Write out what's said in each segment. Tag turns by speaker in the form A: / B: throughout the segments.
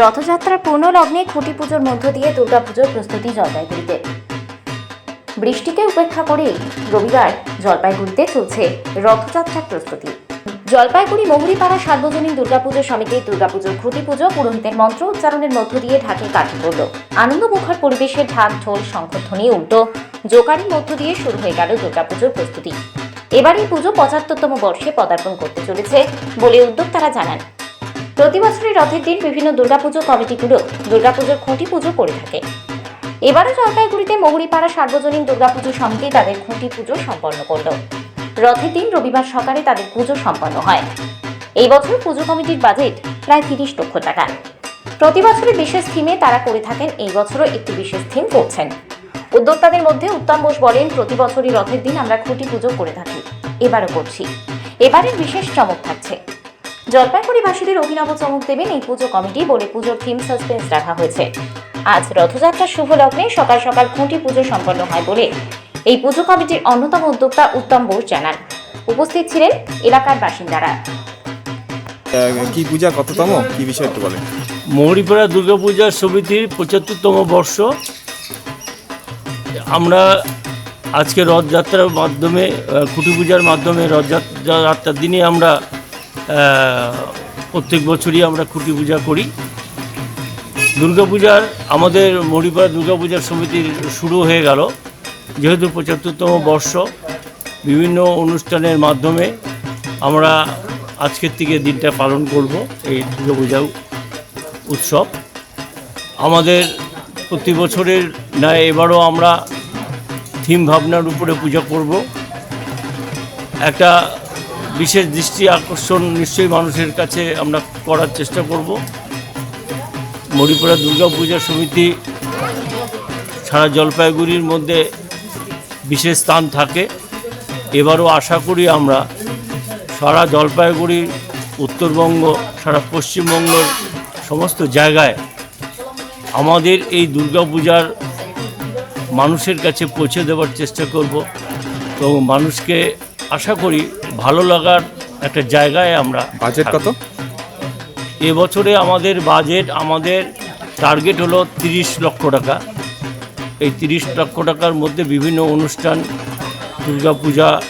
A: রথযাত্রার পূর্ণ লগ্নে খুঁটি পুজোর মধ্য দিয়ে দুর্গাপুজোর প্রস্তুতি জলপাইগুড়িতে। বৃষ্টিকে উপেক্ষা করে রবিবার জলপাইগুড়িতে চলছে রথযাত্রার প্রস্তুতি। জলপাইগুড়ি মহুরিপাড়া সার্বজনীন দুর্গাপুজো সমিতির দুর্গাপুজোর খুঁটি পুজো পুরোহিতের মন্ত্র উচ্চারণের মধ্য দিয়ে ঢাকে কাঠি পড়ল। আনন্দমুখর পরিবেশে ঢাক, ঢোল শঙ্খধ্বনি উল্টো জোকারির মধ্য দিয়ে শুরু হয়ে গেল দুর্গাপুজোর প্রস্তুতি। এবার এই পুজো পঁচাত্তরতম বর্ষে পদার্পণ করতে চলেছে বলে উদ্যোক্তারা জানান। প্রতি বছরই রথের দিন বিভিন্ন দুর্গাপুজো কমিটিগুলো দুর্গাপুজোর খুঁটি পুজো করে থাকে। এবারও জলপাইগুড়িতে মহুরিপাড়া সার্বজনীন দুর্গাপুজো সমিতি তাদের খুঁটি পুজো সম্পন্ন করল। রথের দিন রবিবার সকালে তাদের পুজো সম্পন্ন হয়। এই বছর পুজো কমিটির বাজেট প্রায় তিরিশ লক্ষ টাকা। প্রতি বছরই বিশেষ থিমে তারা করে থাকেন, এই বছরও একটি বিশেষ থিম করছেন। উদ্যোক্তাদের মধ্যে উত্তম বোস বলেন, প্রতি বছরই রথের দিন আমরা খুঁটি পুজো করে থাকি। এবারও করছি। এবারের বিশেষ চমক থাকছে। জলপাইগুড়িবাসীদের অভিনব চমক দেবেন এই পুজো কমিটি বলে পুজোর থিম সাসপেন্স রাখা হয়েছে। আজ রথযাত্রার শুভ লগ্নে সকাল সকাল খুঁটি পুজো সম্পন্ন হয় বলে এই পুজো কমিটির অন্যতম উদ্যোক্তা উত্তম বোস জানান। উপস্থিত ছিলেন এলাকার বাসিন্দারা।
B: কি পূজা কততম? কি বিষয় একটু বলেন।
C: মৌরিপাড়া দুর্গাপূজা সমিতির পঁচাত্তরতম বর্ষ। আমরা আজকে রথযাত্রার মাধ্যমে খুঁটি পূজার মাধ্যমে রথযাত্রা যাত্রার দিনে আমরা প্রত্যেক বছরই আমরা খুঁটি পূজা করি। দুর্গাপূজার আমাদের মৌরিপাড়া দুর্গাপূজার সমিতির শুরু হয়ে গেল। যেহেতু পঁচাত্তরতম বর্ষ, বিভিন্ন অনুষ্ঠানের মাধ্যমে আমরা আজকের থেকে দিনটা পালন করব, এই দুর্গাপূজা উৎসব। আমাদের প্রতি বছরের ন্যায় এবারও আমরা থিম ভাবনার উপরে পূজা করব। একটা বিশেষ দৃষ্টি আকর্ষণ নিশ্চয়ই মানুষের কাছে আমরা করার চেষ্টা করব। মরিপুরা দুর্গা পূজা সমিতি সারা জলপাইগুড়ির মধ্যে বিশেষ স্থান থাকে। এবারও আশা করি আমরা সারা জলপাইগুড়ি উত্তরবঙ্গ, সারা পশ্চিমবঙ্গের সমস্ত জায়গায় আমাদের এই দুর্গাপূজার মানুষের কাছে পৌঁছে দেওয়ার চেষ্টা করব এবং মানুষকে আশা করি ভালো লাগার একটা জায়গায় আমরা
B: বাজেট কত?
C: এবছরে আমাদের বাজেট আমাদের টার্গেট হলো তিরিশ লক্ষ টাকা। এই তিরিশ লক্ষ টাকার মধ্যে বিভিন্ন অনুষ্ঠান দুর্গাপূজা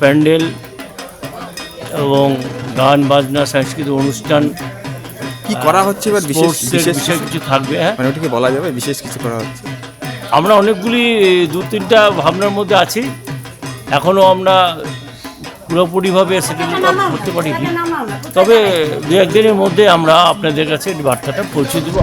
C: প্যান্ডেল এবং গান বাজনা সাংস্কৃতিক অনুষ্ঠান
B: কি করা হচ্ছে এবার? বিশেষ
C: স্পোর্টসের
B: বিশেষ
C: কিছু থাকবে হ্যাঁ।
B: মানে ওটাকে বলা যাবে বিশেষ কিছু করা হচ্ছে।
C: আমরা অনেকগুলি দু তিনটা ভাবনার মধ্যে আছি। এখনও আমরা পুরোপুরিভাবে সেটেল করতে পারিনি তবে দু একদিনের মধ্যে আমরা আপনাদের কাছে বার্তাটা পৌঁছে দেবো